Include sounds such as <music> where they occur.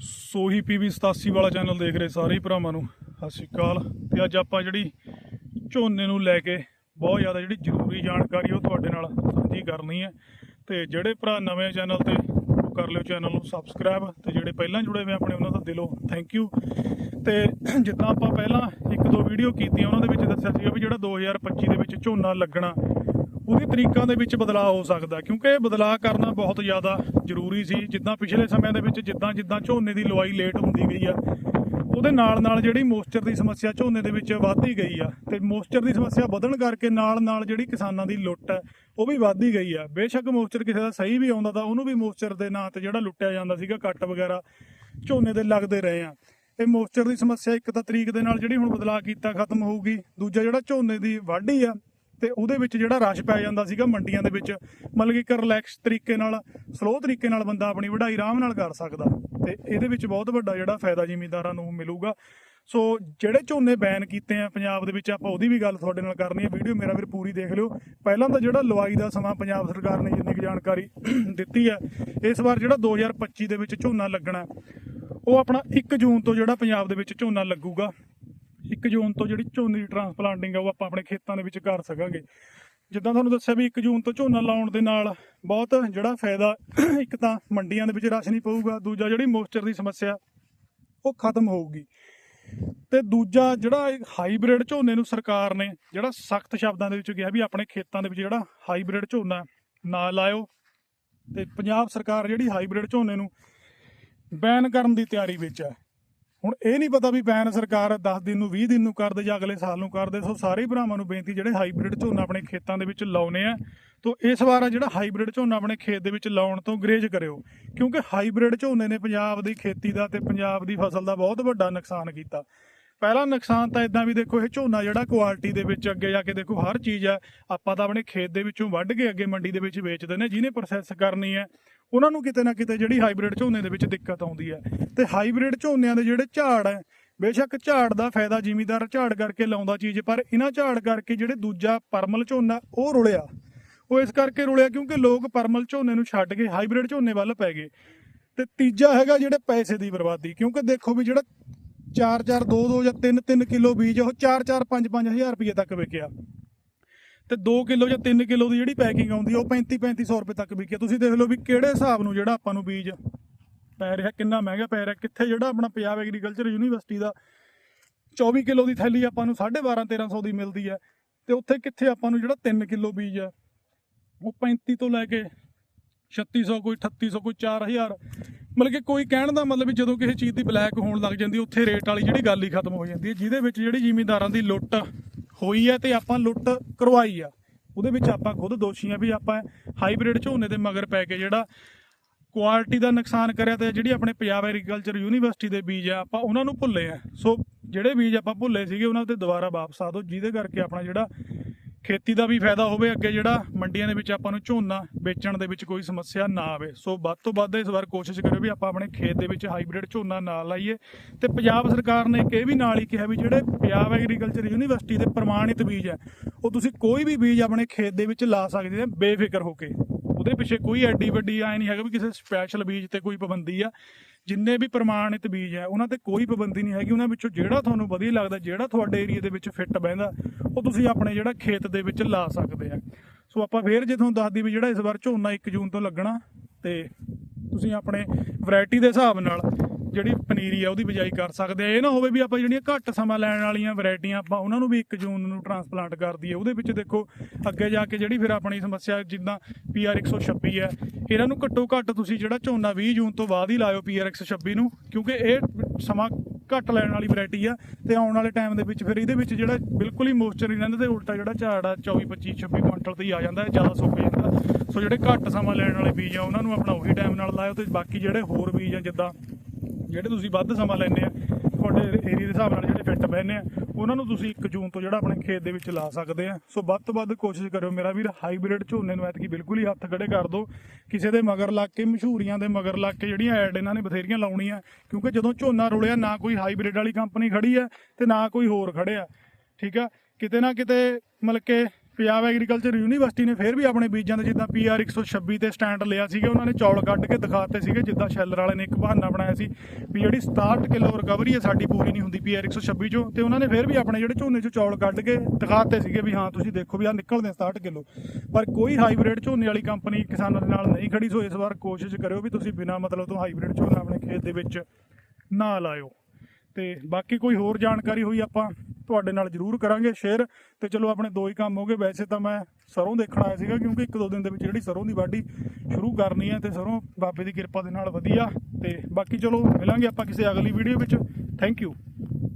ਸੋਹੀ PV 87 ਵਾਲਾ channel ਦੇਖ ਰਹੇ ਸਾਰੇ ਭਰਾਵਾਂ ਨੂੰ। ਸਤਿ ਸ਼੍ਰੀ ਅਕਾਲ। ਤੇ ਅੱਜ ਆਪਾਂ ਜਿਹੜੀ ਝੋਨੇ ਨੂੰ ਲੈ ਕੇ ਬਹੁਤ ਜ਼ਿਆਦਾ ਜਿਹੜੀ ਜ਼ਰੂਰੀ ਜਾਣਕਾਰੀ ਉਹ ਤੁਹਾਡੇ ਨਾਲ ਸਾਂਝੀ ਕਰਨੀ ਹੈ ਤੇ ਜਿਹੜੇ ਭਰਾ ਨਵੇਂ ਚੈਨਲ ਤੇ ਉਹ ਕਰ ਲਿਓ ਚੈਨਲ ਨੂੰ ਸਬਸਕ੍ਰਾਈਬ ਤੇ ਜਿਹੜੇ ਪਹਿਲਾਂ ਜੁੜੇ ਹੋਏ ਆਪਣੇ, ਉਹਨਾਂ ਦਾ ਦਿਲੋਂ ਥੈਂਕ ਯੂ ਤੇ ਜਿੱਦਾਂ ਆਪਾਂ ਪਹਿਲਾਂ ਇੱਕ ਦੋ ਵੀਡੀਓ ਕੀਤੀਆਂ, ਉਹਨਾਂ ਦੇ ਵਿੱਚ ਦੱਸਿਆ ਸੀਗਾ ਵੀ ਜਿਹੜਾ 2025 ਦੇ ਵਿੱਚ ਝੋਨਾ ਲੱਗਣਾ ਉਹਦੇ ਤਰੀਕਾਂ ਦੇ ਵਿੱਚ ਬਦਲਾਅ ਹੋ ਸਕਦਾ ਕਿਉਂਕਿ ਇਹ ਬਦਲਾਅ ਕਰਨਾ ਬਹੁਤ ਜ਼ਿਆਦਾ ਜ਼ਰੂਰੀ ਸੀ। ਜਿੱਦਾਂ ਪਿਛਲੇ ਸਮਿਆਂ ਦੇ ਵਿੱਚ ਜਿੱਦਾਂ ਜਿੱਦਾਂ ਝੋਨੇ ਦੀ ਲਵਾਈ ਲੇਟ ਹੁੰਦੀ ਗਈ ਆ, ਉਹਦੇ ਨਾਲ ਨਾਲ ਜਿਹੜੀ ਮੋਇਸਚਰ ਦੀ ਸਮੱਸਿਆ ਝੋਨੇ ਦੇ ਵਿੱਚ ਵੱਧਦੀ ਗਈ ਆ, ਤੇ ਮੋਇਸਚਰ ਦੀ ਸਮੱਸਿਆ ਵਧਣ ਕਰਕੇ ਨਾਲ ਨਾਲ ਜਿਹੜੀ ਕਿਸਾਨਾਂ ਦੀ ਲੁੱਟ ਹੈ ਉਹ ਵੀ ਵੱਧਦੀ ਗਈ ਆ। ਬੇਸ਼ੱਕ ਮੋਇਸਚਰ ਕਿਸੇ ਦਾ ਸਹੀ ਵੀ ਆਉਂਦਾ ਤਾਂ ਉਹਨੂੰ ਵੀ ਮੋਇਸਚਰ ਦੇ ਨਾਂ ਤੇ ਜਿਹੜਾ ਲੁੱਟਿਆ ਜਾਂਦਾ ਸੀਗਾ, ਕੱਟ ਵਗੈਰਾ, ਝੋਨੇ ਦੇ ਲੱਗਦੇ ਰਹੇ ਆ। ਇਹ ਮੋਇਸਚਰ ਦੀ ਸਮੱਸਿਆ ਇੱਕ ਤਾਂ ਤਰੀਕ ਦੇ ਨਾਲ ਜਿਹੜੀ ਹੁਣ ਬਦਲਾਅ ਕੀਤਾ ਖਤਮ ਹੋਊਗੀ, ਦੂਜਾ ਜਿਹੜਾ ਝੋਨੇ ਦੀ ਵਾਢੀ ਆ ਤੇ ਉਹਦੇ ਵਿੱਚ ਜਿਹੜਾ ਰਸ਼ ਪੈ ਜਾਂਦਾ ਸੀਗਾ ਮੰਡੀਆਂ ਦੇ ਵਿੱਚ, ਮਤਲਬ ਕਿ ਇੱਕ ਰਿਲੈਕਸ ਤਰੀਕੇ ਨਾਲ ਸਲੋ ਤਰੀਕੇ ਨਾਲ ਬੰਦਾ ਆਪਣੀ ਵਢਾਈ ਆਰਾਮ ਨਾਲ ਕਰ ਸਕਦਾ। ਤੇ ਇਹਦੇ ਵਿੱਚ ਬਹੁਤ ਵੱਡਾ ਜਿਹੜਾ ਫਾਇਦਾ ਜ਼ਿਮੀਂਦਾਰਾਂ ਨੂੰ ਮਿਲੂਗਾ। ਸੋ ਜਿਹੜੇ ਝੋਨੇ ਬੈਨ ਕੀਤੇ ਆ ਪੰਜਾਬ ਦੇ ਵਿੱਚ, ਆਪਾਂ ਉਹਦੀ ਵੀ ਗੱਲ ਤੁਹਾਡੇ ਨਾਲ ਕਰਨੀ ਹੈ ਵੀਡੀਓ ਮੇਰਾ ਵੀਰ ਪੂਰੀ ਦੇਖ ਲਿਓ। ਪਹਿਲਾਂ ਤਾਂ ਜਿਹੜਾ ਲਵਾਈ ਦਾ ਸਮਾਂ ਪੰਜਾਬ ਸਰਕਾਰ ਨੇ ਜਿੰਨੀ ਕੁ ਜਾਣਕਾਰੀ <clears throat> ਦਿੱਤੀ ਹੈ ਇਸ ਵਾਰ ਜਿਹੜਾ 2025 ਦੇ ਵਿੱਚ ਝੋਨਾ ਲੱਗਣਾ, ਉਹ ਆਪਣਾ 1 ਜੂਨ ਤੋਂ ਜਿਹੜਾ ਪੰਜਾਬ ਦੇ ਵਿੱਚ ਝੋਨਾ ਲੱਗੂਗਾ। 1 ਜੂਨ ਤੋਂ ਜਿਹੜੀ ਝੋਨੇ ਦੀ ਟਰਾਂਸਪਲਾਂਟਿੰਗ ਆ, ਉਹ ਆਪਾਂ ਆਪਣੇ ਖੇਤਾਂ ਦੇ ਵਿੱਚ ਕਰ ਸਕਾਂਗੇ। ਜਿੱਦਾਂ ਤੁਹਾਨੂੰ ਦੱਸਿਆ ਵੀ 1 ਜੂਨ ਤੋਂ ਝੋਨਾ ਲਾਉਣ ਦੇ ਨਾਲ ਬਹੁਤ ਜਿਹੜਾ ਫਾਇਦਾ, ਇੱਕ ਤਾਂ ਮੰਡੀਆਂ ਦੇ ਵਿੱਚ ਰਸ਼ ਨਹੀਂ ਪਊਗਾ, ਦੂਜਾ ਜਿਹੜੀ ਮੋਇਸਚਰ ਦੀ ਸਮੱਸਿਆ, ਉਹ ਖਤਮ ਹੋਊਗੀ। ਤੇ ਦੂਜਾ ਜਿਹੜਾ ਹਾਈਬ੍ਰਿਡ ਝੋਨੇ ਨੂੰ ਸਰਕਾਰ ਨੇ ਜਿਹੜਾ ਸਖਤ ਸ਼ਬਦਾਂ ਦੇ ਵਿੱਚ ਕਿਹਾ ਵੀ ਆਪਣੇ ਖੇਤਾਂ ਦੇ ਵਿੱਚ ਜਿਹੜਾ ਹਾਈਬ੍ਰਿਡ ਝੋਨਾ ਨਾ ਲਾਇਓ ਤੇ ਪੰਜਾਬ ਸਰਕਾਰ ਜਿਹੜੀ ਹਾਈਬ੍ਰਿਡ ਝੋਨੇ ਨੂੰ ਬੈਨ ਕਰਨ ਦੀ ਤਿਆਰੀ ਵਿੱਚ ਹੈ। ਹੁਣ ਇਹ ਨਹੀਂ ਪਤਾ ਵੀ ਬੈਨ ਸਰਕਾਰ 10 ਦਿਨ ਨੂੰ 20 ਦਿਨ ਨੂੰ ਕਰ ਦੇ ਜਾਂ ਅਗਲੇ ਸਾਲ ਨੂੰ ਕਰ ਦੇ ਸੋ ਸਾਰੇ ਭਰਾਵਾਂ ਨੂੰ ਬੇਨਤੀ, ਜਿਹੜੇ ਹਾਈਬ੍ਰਿਡ ਝੋਨਾ ਆਪਣੇ ਖੇਤਾਂ ਦੇ ਵਿੱਚ ਲਾਉਨੇ ਆ, ਤੋਂ ਇਸ ਵਾਰ ਆ ਜਿਹੜਾ ਹਾਈਬ੍ਰਿਡ ਝੋਨਾ ਆਪਣੇ ਖੇਤ ਦੇ ਵਿੱਚ ਲਾਉਣ ਤੋਂ ਗਰੇਜ ਕਰਿਓ, ਕਿਉਂਕਿ ਹਾਈਬ੍ਰਿਡ ਝੋਨੇ ਨੇ ਪੰਜਾਬ ਦੀ ਖੇਤੀ ਦਾ ਤੇ ਪੰਜਾਬ ਦੀ ਫਸਲ ਦਾ ਬਹੁਤ ਵੱਡਾ ਨੁਕਸਾਨ ਕੀਤਾ। ਪਹਿਲਾ ਨੁਕਸਾਨ ਤਾਂ ਇਦਾਂ ਵੀ ਦੇਖੋ, ਇਹ ਝੋਨਾ ਜਿਹੜਾ ਕੁਆਲਿਟੀ ਦੇ ਵਿੱਚ ਅੱਗੇ ਜਾ ਕੇ ਦੇਖੋ, ਹਰ ਚੀਜ਼ ਆ, ਆਪਾਂ ਤਾਂ ਆਪਣੇ ਖੇਤ ਦੇ ਵਿੱਚੋਂ ਵੱਢ ਕੇ ਅੱਗੇ ਮੰਡੀ ਦੇ ਵਿੱਚ ਵੇਚਦੇ ਨੇ, ਜਿਹਨੇ ਪ੍ਰੋਸੈਸ ਕਰਨੀ ਹੈ ਉਹਨਾਂ ਨੂੰ ਕਿਤੇ ਨਾ ਕਿਤੇ ਜਿਹੜੀ ਹਾਈਬ੍ਰਿਡ ਝੋਨੇ ਦੇ ਵਿੱਚ ਦਿੱਕਤ ਆਉਂਦੀ ਹੈ। ਤੇ ਹਾਈਬ੍ਰਿਡ ਝੋਨਿਆਂ ਦੇ ਜਿਹੜੇ ਝਾੜ ਹੈ, ਬੇਸ਼ੱਕ ਝਾੜ ਦਾ ਫਾਇਦਾ ਜ਼ਿਮੀਦਾਰ ਝਾੜ ਕਰਕੇ ਲਾਉਂਦਾ ਚੀਜ਼, ਪਰ ਇਹਨਾਂ ਝਾੜ ਕਰਕੇ ਜਿਹੜੇ ਦੂਜਾ ਪਰਮਲ ਝੋਨਾ, ਉਹ ਰੁਲਿਆ। ਉਹ ਇਸ ਕਰਕੇ ਰੁਲਿਆ ਕਿਉਂਕਿ ਲੋਕ ਪਰਮਲ ਝੋਨੇ ਨੂੰ ਛੱਡ ਕੇ ਹਾਈਬ੍ਰਿਡ ਝੋਨੇ ਵੱਲ ਪੈ ਗਏ। ਤੇ ਤੀਜਾ ਹੈਗਾ ਜਿਹੜੇ ਪੈਸੇ ਦੀ ਬਰਬਾਦੀ, ਕਿਉਂਕਿ ਦੇਖੋ ਵੀ ਜਿਹੜਾ 4-4 2-2 ਜਾਂ 3-3 ਕਿਲੋ ਬੀਜ ਉਹ 4-4 5-5 ਹਜ਼ਾਰ ਰੁਪਏ ਤੱਕ ਵਿਕਿਆ। ਤੇ 2 ਕਿਲੋ ਜਾਂ 3 ਕਿਲੋ ਦੀ ਜਿਹੜੀ ਪੈਕਿੰਗ ਆਉਂਦੀ ਆ, ਉਹ 35-3500 ਰੁਪਏ ਤੱਕ ਵਿਕਿਆ ਤੁਸੀਂ ਦੇਖ ਲਓ ਵੀ ਕਿਹੜੇ ਹਿਸਾਬ ਨੂੰ ਜਿਹੜਾ ਆਪਾਂ ਨੂੰ ਬੀਜ ਪੈ ਰਿਹਾ, ਕਿੰਨਾ ਮਹਿੰਗਾ ਪੈ ਰਿਹਾ, ਕਿੱਥੇ ਜਿਹੜਾ ਆਪਣਾ ਪੰਜਾਬ ਐਗਰੀਕਲਚਰ ਯੂਨੀਵਰਸਿਟੀ ਦਾ 24 ਕਿਲੋ ਦੀ ਥੈਲੀ ਆਪਾਂ ਨੂੰ 12.5 1300 ਦੀ ਮਿਲਦੀ ਹੈ ਤੇ ਉੱਥੇ ਕਿੱਥੇ ਆਪਾਂ ਨੂੰ ਜਿਹੜਾ 3 ਕਿਲੋ ਬੀਜ ਹੈ ਉਹ 35 ਤੋਂ ਲੈ ਕੇ 3600 ਕੋਈ 3800 ਕੋਈ 4000 ਮਤਲਬ ਕਿ ਕੋਈ ਕਹਿਣ ਦਾ ਮਤਲਬ ਵੀ ਜਦੋਂ ਕਿਸੇ ਚੀਜ਼ ਦੀ ਬਲੈਕ ਹੋਣ ਲੱਗ ਜਾਂਦੀ, ਉੱਥੇ ਰੇਟ ਵਾਲੀ ਜਿਹੜੀ ਗੱਲ ਹੀ ਖਤਮ ਹੋ ਜਾਂਦੀ ਹੈ ਜਿਹਦੇ ਵਿੱਚ ਜਿਹੜੀ ਜ਼ਿਮੀਂਦਾਰਾਂ ਦੀ ਲੁੱਟ ਹੋਈ ਹੈ ਤੇ ਆਪਾਂ ਲੁੱਟ ਕਰਵਾਈ ਆ। ਉਹਦੇ ਵਿੱਚ ਆਪਾਂ ਖੁਦ ਦੋਸ਼ੀ ਆ ਵੀ ਆਪਾਂ ਹਾਈਬ੍ਰਿਡ ਝੋਨੇ ਦੇ ਮਗਰ ਪੈ ਕੇ ਜਿਹੜਾ ਕੁਆਲਿਟੀ ਦਾ ਨੁਕਸਾਨ ਕਰਿਆ ਤੇ ਜਿਹੜੀ ਆਪਣੇ ਪੰਜਾਬ ਐਗਰੀਕਲਚਰ ਯੂਨੀਵਰਸਿਟੀ ਦੇ ਬੀਜ ਆ, ਆਪਾਂ ਉਹਨਾਂ ਨੂੰ ਭੁੱਲੇ ਆ। ਸੋ ਜਿਹੜੇ ਬੀਜ ਆਪਾਂ ਭੁੱਲੇ ਸੀਗੇ, ਉਹਨਾਂ ਤੇ ਦੁਬਾਰਾ ਵਾਪਸ ਆ ਦਿਓ, ਜਿਹਦੇ ਕਰਕੇ ਆਪਣਾ ਜਿਹੜਾ ਖੇਤੀ ਦਾ ਵੀ ਫਾਇਦਾ ਹੋਵੇ ਅੱਗੇ ਜਿਹੜਾ ਮੰਡੀਆਂ ਦੇ ਵਿੱਚ ਆਪਾਂ ਨੂੰ ਝੋਨਾ ਵੇਚਣ ਦੇ ਵਿੱਚ ਕੋਈ ਸਮੱਸਿਆ ਨਾ ਆਵੇ। ਸੋ ਵੱਧ ਤੋਂ ਵੱਧ ਇਸ ਵਾਰ ਕੋਸ਼ਿਸ਼ ਕਰਿਓ ਵੀ ਆਪਾਂ ਆਪਣੇ ਖੇਤ ਦੇ ਵਿੱਚ ਹਾਈਬ੍ਰਿਡ ਝੋਨਾ ਨਾ ਲਾਈਏ। ਤੇ ਪੰਜਾਬ ਸਰਕਾਰ ਨੇ ਇਹ ਵੀ ਨਾਲ ਹੀ ਕਿਹਾ ਵੀ ਜਿਹੜੇ ਪੰਜਾਬ ਐਗਰੀਕਲਚਰ ਯੂਨੀਵਰਸਿਟੀ ਦੇ ਪ੍ਰਮਾਣਿਤ ਬੀਜ ਹੈ, ਉਹ ਤੁਸੀਂ ਕੋਈ ਵੀ ਬੀਜ ਆਪਣੇ ਖੇਤ ਦੇ ਵਿੱਚ ਲਾ ਸਕਦੇ ਆ ਬੇਫਿਕਰ ਹੋ ਕੇ। ਉਹਦੇ ਪਿੱਛੇ ਕੋਈ ਐਡੀ ਵੱਡੀ ਐ ਨਹੀਂ ਹੈਗਾ ਵੀ ਕਿਸੇ ਸਪੈਸ਼ਲ ਬੀਜ ਤੇ ਕੋਈ ਪਾਬੰਦੀ ਆ। ਜਿੰਨੇ ਵੀ ਪ੍ਰਮਾਣਿਤ ਬੀਜ ਹੈ, ਉਹਨਾਂ ਤੇ ਕੋਈ ਪਾਬੰਦੀ ਨਹੀਂ ਹੈਗੀ। ਉਹਨਾਂ ਵਿੱਚੋਂ ਜਿਹੜਾ ਤੁਹਾਨੂੰ ਵਧੀਆ ਲੱਗਦਾ, ਜਿਹੜਾ ਤੁਹਾਡੇ ਏਰੀਆ ਦੇ ਵਿੱਚ ਫਿੱਟ ਬਹਿੰਦਾ, ਉਹ ਤੁਸੀਂ ਆਪਣੇ ਜਿਹੜਾ ਖੇਤ ਦੇ ਵਿੱਚ ਲਾ ਸਕਦੇ ਆ। ਸੋ ਆਪਾਂ ਫੇਰ ਜੇ ਤੁਹਾਨੂੰ ਦੱਸਦੀ ਵੀ ਜਿਹੜਾ ਇਸ ਵਾਰ ਝੋਨਾ 1 ਜੂਨ ਤੋਂ ਲੱਗਣਾ, ਤੇ ਤੁਸੀਂ ਆਪਣੇ ਵੈਰਾਈਟੀ ਦੇ ਹਿਸਾਬ ਨਾਲ ਜਿਹੜੀ ਪਨੀਰੀ ਆ ਉਹਦੀ ਬਿਜਾਈ ਕਰ ਸਕਦੇ ਆ। ਇਹ ਨਾ ਹੋਵੇ ਵੀ ਆਪਾਂ ਜਿਹੜੀਆਂ ਘੱਟ ਸਮਾਂ ਲੈਣ ਵਾਲੀਆਂ ਵੈਰਾਈਟੀਆਂ ਆਪਾਂ ਉਹਨਾਂ ਨੂੰ ਵੀ 1 ਜੂਨ ਨੂੰ ਟਰਾਂਸਪਲਾਂਟ ਕਰ ਦਈਏ। ਉਹਦੇ ਵਿੱਚ ਦੇਖੋ, ਅੱਗੇ ਜਾ ਕੇ ਜਿਹੜੀ ਫਿਰ ਆਪਣੀ ਸਮੱਸਿਆ ਜਿੱਦਾਂ ਪੀਆਰ 126 ਹੈ ਇਹਨਾਂ ਨੂੰ ਘੱਟੋ ਘੱਟ ਤੁਸੀਂ ਜਿਹੜਾ ਝੋਨਾ 20 ਜੂਨ ਤੋਂ ਬਾਅਦ ਹੀ ਲਾਇਓ ਪੀਆਰ 126 ਨੂੰ, ਕਿਉਂਕਿ ਇਹ ਸਮਾਂ ਘੱਟ ਲੈਣ ਵਾਲੀ ਵੈਰਾਈਟੀ ਆ ਤੇ ਆਉਣ ਵਾਲੇ ਟਾਈਮ ਦੇ ਵਿੱਚ ਫਿਰ ਇਹਦੇ ਵਿੱਚ ਜਿਹੜਾ ਬਿਲਕੁਲ ਹੀ ਮੋਇਸਚਰ ਨਹੀਂ ਰਹਿੰਦਾ ਤੇ ਉਲਟਾ ਜਿਹੜਾ ਝਾੜ ਆ 24 25 26 ਕੁਇੰਟਲ ਤੇ ਹੀ ਆ ਜਾਂਦਾ ਹੈ ਜ਼ਿਆਦਾ ਸੁੱਕ ਜਾਂਦਾ। ਸੋ ਜਿਹੜੇ ਘੱਟ ਸਮਾਂ ਲੈਣ ਵਾਲੇ ਬੀਜ ਆ, ਉਹਨਾਂ ਨੂੰ ਆਪਣਾ ਉਹੀ ਟਾਈਮ ਨਾਲ ਲਾਇਓ ਤੇ ਬਾਕੀ ਜਿਹੜੇ ਹੋਰ ਬੀਜ ਆ, ਜਿੱਦਾਂ ਜਿਹੜੇ ਤੁਸੀਂ ਵੱਧ ਸਮਾਂ ਲੈਂਦੇ ਆ, ਤੁਹਾਡੇ ਏਰੀਆ ਦੇ ਹਿਸਾਬ ਨਾਲ ਜਿਹੜੇ ਫਿੱਟ ਬਹਿੰਦੇ ਆ, ਉਹਨਾਂ ਨੂੰ ਤੁਸੀਂ 1 ਜੂਨ ਤੋਂ ਜਿਹੜਾ ਆਪਣੇ ਖੇਤ ਦੇ ਵਿੱਚ ਲਾ ਸਕਦੇ ਆ। ਸੋ ਵੱਧ ਤੋਂ ਵੱਧ ਕੋਸ਼ਿਸ਼ ਕਰਿਓ, ਮੇਰਾ ਵੀਰ ਹਾਈਬ੍ਰਿਡ ਝੋਨੇ ਨੂੰ ਐਤਕੀ ਬਿਲਕੁਲ ਹੀ ਹੱਥ ਖੜੇ ਕਰ ਦਿਓ। ਕਿਸੇ ਦੇ ਮਗਰ ਲੱਗ ਕੇ, ਮਸ਼ਹੂਰੀਆਂ ਦੇ ਮਗਰ ਲੱਗ ਕੇ ਜਿਹੜੀਆਂ ਐਡ ਇਹਨਾਂ ਨੇ ਬਥੇਰੀਆਂ ਲਾਉਣੀਆਂ, ਕਿਉਂਕਿ ਜਦੋਂ ਝੋਨਾ ਰੁਲਿਆ ਨਾ ਕੋਈ ਹਾਈਬ੍ਰਿਡ ਵਾਲੀ ਕੰਪਨੀ ਖੜੀ ਆ ਤੇ ਨਾ ਕੋਈ ਹੋਰ ਖੜਿਆ, ਠੀਕ ਆ? ਕਿਤੇ ਨਾ ਕਿਤੇ ਮਤਲਬ ਕਿ ਪੰਜਾਬ ਐਗਰੀਕਲਚਰ ਯੂਨੀਵਰਸਿਟੀ ਨੇ ਫਿਰ ਵੀ ਆਪਣੇ ਬੀਜਾਂ ਦੇ ਜਿੱਦਾਂ ਪੀਆਰ 126 ਤੇ ਸਟੈਂਡ ਲਿਆ ਸੀਗਾ, ਉਹਨਾਂ ਨੇ ਚੌਲ ਕੱਢ ਕੇ ਦਿਖਾਤੇ ਸੀਗੇ, ਜਿੱਦਾਂ ਸ਼ੈਲਰ ਵਾਲੇ ਨੇ ਇੱਕ ਬਹਾਨਾ ਬਣਾਇਆ ਸੀ ਵੀ ਜਿਹੜੀ 67 ਕਿਲੋ ਰਿਕਵਰੀ ਹੈ ਸਾਡੀ ਪੂਰੀ ਨਹੀਂ ਹੁੰਦੀ ਪੀਆਰ 126 ਚੋਂ, ਤੇ ਉਹਨਾਂ ਨੇ ਫਿਰ ਵੀ ਆਪਣੇ ਜਿਹੜੇ ਝੋਨੇ ਚੋਂ ਚੌਲ ਕੱਢ ਕੇ ਦਿਖਾਤੇ ਸੀਗੇ ਵੀ ਹਾਂ, ਤੁਸੀਂ ਦੇਖੋ ਵੀ ਆ ਨਿਕਲਦੇ ਆ 67 ਕਿਲੋ। ਪਰ ਕੋਈ ਹਾਈਬ੍ਰਿਡ ਝੋਨੇ ਵਾਲੀ ਕੰਪਨੀ ਕਿਸਾਨਾਂ ਦੇ ਨਾਲ ਨਹੀਂ ਖੜੀ, ਸੋ ਇਸ ਵਾਰ ਕੋਸ਼ਿਸ਼ ਕਰਿਓ ਵੀ ਤੁਸੀਂ ਬਿਨਾਂ ਮਤਲਬ ਤੋਂ ਹਾਈਬ੍ਰਿਡ ਝੋਨਾ ਆਪਣੇ ਖੇਤ ਦੇ ਵਿੱਚ ਨਾ ਲਾਇਓ। ਤੇ ਬਾਕੀ ਕੋਈ ਹੋਰ ਜਾਣਕਾਰੀ ਹੋਈ ਆਪਾਂ? ਤੁਹਾਡੇ ਨਾਲ ਜ਼ਰੂਰ ਕਰਾਂਗੇ ਸ਼ੇਅਰ। ਤੇ ਚਲੋ ਆਪਣੇ ਦੋ ਹੀ ਕੰਮ ਹੋ ਗਏ। ਵੈਸੇ ਤਾਂ ਮੈਂ ਸਰੋਂ ਦੇਖਣ ਆਇਆ ਸੀਗਾ, ਕਿਉਂਕਿ ਇੱਕ ਦੋ ਦਿਨ ਦੇ ਵਿੱਚ ਜਿਹੜੀ ਸਰੋਂ ਦੀ ਵਾਢੀ ਸ਼ੁਰੂ ਕਰਨੀ ਹੈ ਤੇ ਸਰੋਂ ਬਾਬੇ ਦੀ ਕਿਰਪਾ ਦੇ ਨਾਲ ਵਧੀਆ। ਤੇ ਬਾਕੀ ਚਲੋ ਮਿਲਾਂਗੇ ਆਪਾਂ ਕਿਸੇ ਅਗਲੀ ਵੀਡੀਓ ਵਿੱਚ। Thank you